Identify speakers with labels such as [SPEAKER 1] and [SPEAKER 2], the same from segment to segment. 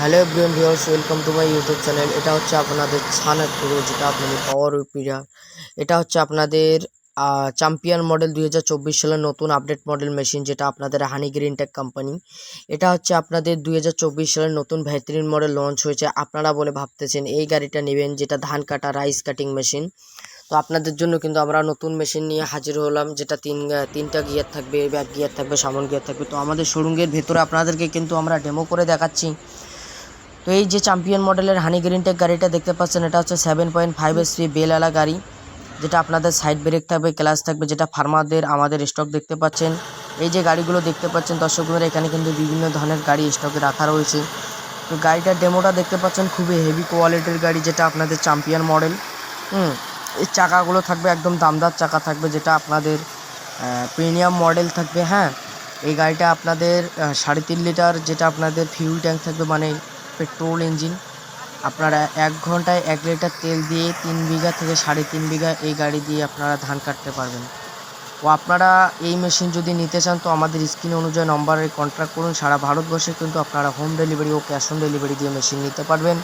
[SPEAKER 1] Hello everyone viewers, welcome to my YouTube channel. এটা হচ্ছে আপনাদের ছানার পুরো যেটা আপনাদের পাওয়ার উইপিরা এটা হচ্ছে আপনাদের চ্যাম্পিয়ন মডেল দুই হাজার চব্বিশ সালের নতুন আপডেট মডেল মেশিন যেটা আপনাদের হানি গ্রিন টেক কোম্পানি এটা হচ্ছে আপনাদের দুই হাজার চব্বিশ সালের নতুন ভেতরিন মডেল লঞ্চ হয়েছে। আপনারা বলে ভাবতেছেন, এই গাড়িটা নেবেন যেটা ধান কাটা রাইস কাটিং মেশিন তো আপনাদের জন্য কিন্তু আমরা নতুন মেশিন নিয়ে হাজির হলাম, যেটা তিন তিনটা গিয়ার থাকবে ব্যাক গিয়ার থাকবে, সামন গিয়ার থাকবে। তো আমাদের শোরুমের ভেতরে আপনাদেরকে কিন্তু আমরা ডেমো করে দেখাচ্ছি। তো এই যে চ্যাম্পিয়ন মডেলের হানি গ্রিন গাড়িটা দেখতে পাচ্ছেন, এটা হচ্ছে সেভেন পয়েন্ট ফাইভ এসপি বেলওয়ালা গাড়ি, যেটা আপনাদের সাইড ব্রেক থাকবে ক্লাস থাকবে, যেটা ফার্মারদের আমাদের স্টক দেখতে পাচ্ছেন। এই যে গাড়িগুলো দেখতে পাচ্ছেন দর্শকদের এখানে কিন্তু বিভিন্ন ধরনের গাড়ি স্টকে রাখা রয়েছে। তো গাড়িটার ডেমোটা দেখতে পাচ্ছেন, খুবই হেভি কোয়ালিটির গাড়ি, যেটা আপনাদের চ্যাম্পিয়ন মডেল হুম, এই চাকাগুলো থাকবে, একদম দামদার চাকা থাকবে, যেটা আপনাদের প্রিমিয়াম মডেল থাকবে হ্যাঁ। এই গাড়িটা আপনাদের সাড়ে তিন লিটার, যেটা আপনাদের ফিউল ট্যাঙ্ক থাকবে মানে পেট্রোল ইঞ্জিন। আপনারা এক ঘন্টায় এক লিটার তেল দিয়ে তিন বিঘা থেকে সাড়ে তিন বিঘা এই গাড়ি দিয়ে আপনারা ধান কাটতে পারবেন। ও আপনারা এই মেশিন যদি নিতে চান, তো আমাদের স্ক্রিন অনুযায়ী নম্বরে কন্ট্যাক্ট করুন। সারা ভারতবর্ষে কিন্তু আপনারা হোম ডেলিভারি ও ক্যাশ অন ডেলিভারি দিয়ে মেশিন নিতে পারবেন।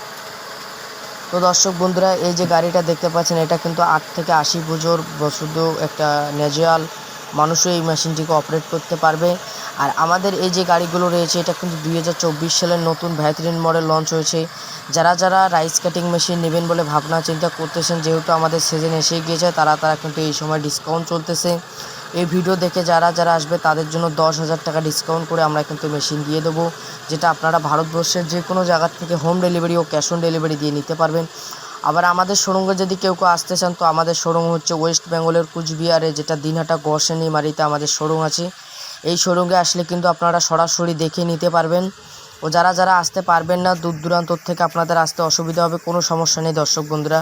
[SPEAKER 1] তো দর্শক বন্ধুরা, এই যে গাড়িটা দেখতে পাচ্ছেন, এটা কিন্তু আট থেকে আশি বছর শুধু একটা ন্যাজুরাল মানুষও এই মেশিনটিকে অপারেট করতে পারবে। আর আমাদের এই যে গাড়িগুলো রয়েছে, এটা কিন্তু দুই হাজার চব্বিশ সালের নতুন ভ্যাথরিন মডেল লঞ্চ হয়েছে। যারা যারা রাইস কাটিং মেশিন নেবেন বলে ভাবনা, চিন্তা করতেছেন, যেহেতু আমাদের সিজন এসে গিয়েছে, তারা তারা কিন্তু এই সময় ডিসকাউন্ট চলতেছে। এই ভিডিও দেখে যারা যারা আসবে, তাদের জন্য দশ হাজার টাকা ডিসকাউন্ট করে আমরা কিন্তু মেশিন দিয়ে দেবো, যেটা আপনারা ভারতবর্ষের যে কোনো জায়গার থেকে হোম ডেলিভারি ও ক্যাশ অন ডেলিভারি দিয়ে নিতে পারবেন। আবার আমাদের শোরুমে যদি কেউ কেউ আসতে চান, তো আমাদের শোরুম হচ্ছে ওয়েস্ট বেঙ্গলের কুচবিহারে, যেটা দিনহাটা গোয়াশানি মারিতে আমাদের শোরুম আছে। এই শোরুমে আসলে কিন্তু আপনারা সরাসরি দেখে নিতে পারবেন। ও যারা যারা আসতে পারবেন না, দূর দূরান্তর থেকে আপনাদের আসতে অসুবিধা হবে, কোনো সমস্যা নেই দর্শক বন্ধুরা।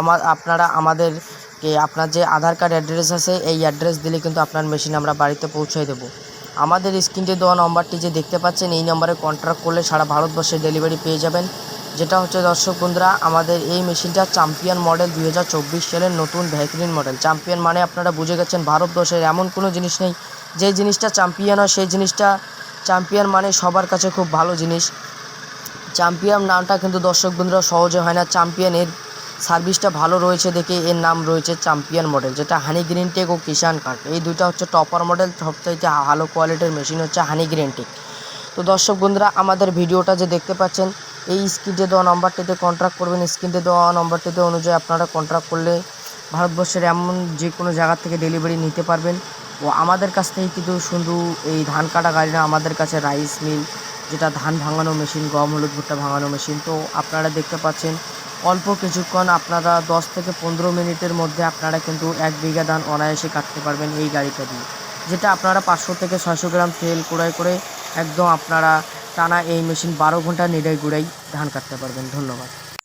[SPEAKER 1] আমার আপনারা আমাদেরকে আপনার যে আধার কার্ড অ্যাড্রেস আছে, এই অ্যাড্রেস দিলে কিন্তু আপনার মেশিন আমরা বাড়িতে পৌঁছে দেবো। আমাদের স্ক্রিনটি দেওয়া নম্বরটি যে দেখতে পাচ্ছেন, এই নম্বরে কন্ট্যাক্ট করলে সারা ভারতবর্ষে ডেলিভারি পেয়ে যাবেন। যেটা হচ্ছে দর্শক বন্ধুরা, আমাদের এই মেশিনটা চ্যাম্পিয়ন মডেল দুই হাজার চব্বিশ সালের নতুন ভ্যাকলিন মডেল চ্যাম্পিয়ন মানে আপনারা বুঝে গেছেন, ভারতবর্ষের এমন কোনো জিনিস নেই। যে জিনিসটা চ্যাম্পিয়ন হয়, সেই জিনিসটা চ্যাম্পিয়ন মানে সবার কাছে খুব ভালো জিনিস। চ্যাম্পিয়ন নামটা কিন্তু দর্শক বন্ধুরা সহজে হয় না। চ্যাম্পিয়নের সার্ভিসটা ভালো রয়েছে দেখে এর নাম রয়েছে চ্যাম্পিয়ন মডেল যেটা হানি গ্রিন টেক ও কিষান কার্ট এই দুইটা হচ্ছে টপার মডেল সবচাইতে ভালো কোয়ালিটির মেশিন হচ্ছে হানি গ্রিন টেক তো দর্শক বন্ধুরা, আমাদের ভিডিওটা যে দেখতে পাচ্ছেন এই স্ক্রিনে দেওয়া নম্বরটিতে কন্ট্রাক্ট করবেন। স্ক্রিনে দেওয়া নম্বরটিতে অনুযায়ী আপনারা কন্ট্রাক্ট করলে ভারতবর্ষের এমন যে কোনো জায়গা থেকে ডেলিভারি নিতে পারবেন। ও আমাদের কাছ থেকে কিন্তু শুধু এই ধান কাটা গাড়ি না, আমাদের কাছে রাইস মিল যেটা ধান ভাঙানো মেশিন গম, হলুদ ভুট্টা ভাঙানো মেশিন তো আপনারা দেখতে পাচ্ছেন, অল্প কিছুক্ষণ আপনারা দশ থেকে পনেরো মিনিটের মধ্যে আপনারা কিন্তু এক বিঘা ধান অনায়াসে কাটতে পারবেন এই গাড়িটা দিয়ে। যেটা আপনারা পাঁচশো থেকে ছয়শো গ্রাম তেল কুড়াই করে একদম আপনারা টানা এই মেশিন বারো ঘণ্টা নিড়াই গুড়াই ধান কাটতে পারবেন। ধন্যবাদ।